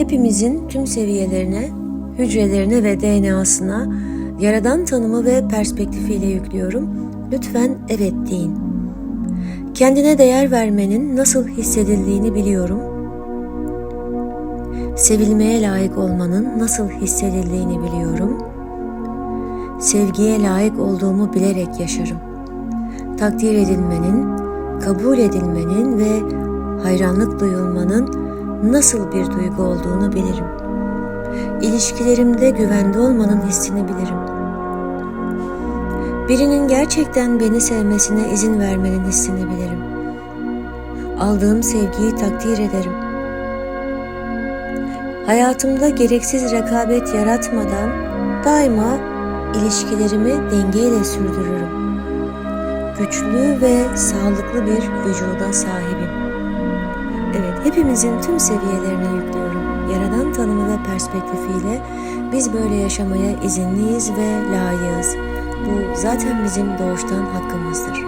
hepimizin tüm seviyelerine, hücrelerine ve DNA'sına yaradan tanımı ve perspektifiyle yüklüyorum. Lütfen evet deyin. Kendine değer vermenin nasıl hissedildiğini biliyorum. Sevilmeye layık olmanın nasıl hissedildiğini biliyorum. Sevgiye layık olduğumu bilerek yaşarım. Takdir edilmenin, kabul edilmenin ve hayranlık duyulmanın nasıl bir duygu olduğunu bilirim. İlişkilerimde güvende olmanın hissini bilirim. Birinin gerçekten beni sevmesine izin vermenin hissini bilirim. Aldığım sevgiyi takdir ederim. Hayatımda gereksiz rekabet yaratmadan daima ilişkilerimi dengeyle sürdürürüm. Güçlü ve sağlıklı bir vücuda sahibim. Evet, hepimizin tüm seviyelerine yüklüyorum. Yaradan tanımı ve perspektifiyle biz böyle yaşamaya izinliyiz ve layığız. Bu zaten bizim doğuştan hakkımızdır.